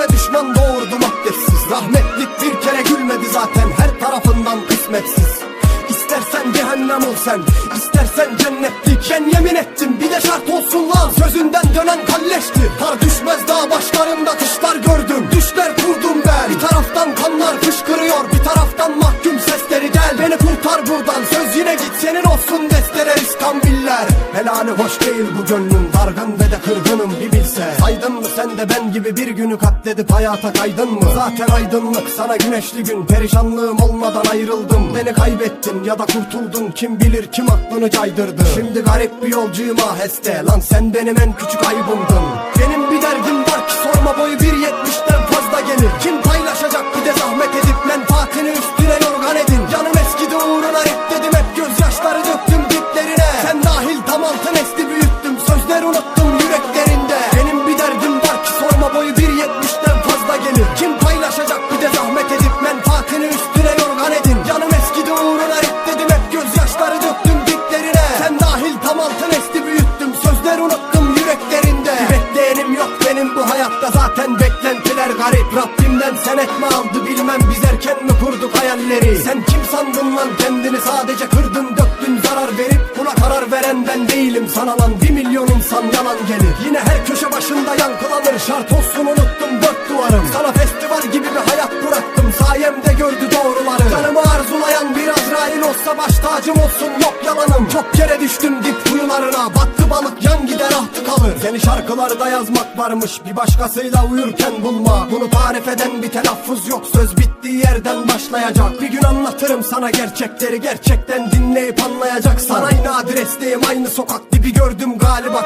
Gönlüme düşman doğurdum abdestsiz Rahmetlik bir kere gülmedi zaten. Her tarafından kısmetsiz. İstersen cehennem ol sen istersen cennetlik. Ben yemin ettim bir de şart olsun lan. Sözünden dönen kalleşti. Kar düşmez dağ başlarında kışlar Helali hoş değil bu gönlüm. Dargın ve de kırgınım bir bilse. Saydın mı sen de ben gibi bir günü katledip hayata kaydın mı? Zaten aydınlık sana güneşli gün. Perişanlığım olmadan ayrıldım. Beni kaybettin ya da kurtuldun. Kim bilir kim aklını caydırdı. Şimdi garip bir yolcuyum aheste. Lan sen benim en küçük ayıbımdın Benim bir derdim var ki sorma boyu 1.70'den fazla Biz erken mi kurduk hayalleri? Sen kim sandın lan kendini? Sadece kırdın döktün zarar verip Buna karar veren ben değilim. Sana lan Bir milyon insan yalan gelir. Yine her köşe başında yankılanır. Şart olsun unuttum dört duvarım. Sana festival gibi bir hayat bıraktım. Sayemde gördü doğruları. Canımı arzulayan bir Azrail olsa baş tacım olsun. Yok yalanım. Çok kere düştüm dip kuyularına. Battı Seni şarkılarda yazmak varmış. Bir başkasıyla uyurken bulma. Bunu tarif eden bir telaffuz yok. Söz bittiği yerden başlayacak. Bir gün anlatırım sana gerçekleri. Gerçekten dinleyip anlayacaksan Aynı adresteyim aynı sokak dibi gördüm. Galiba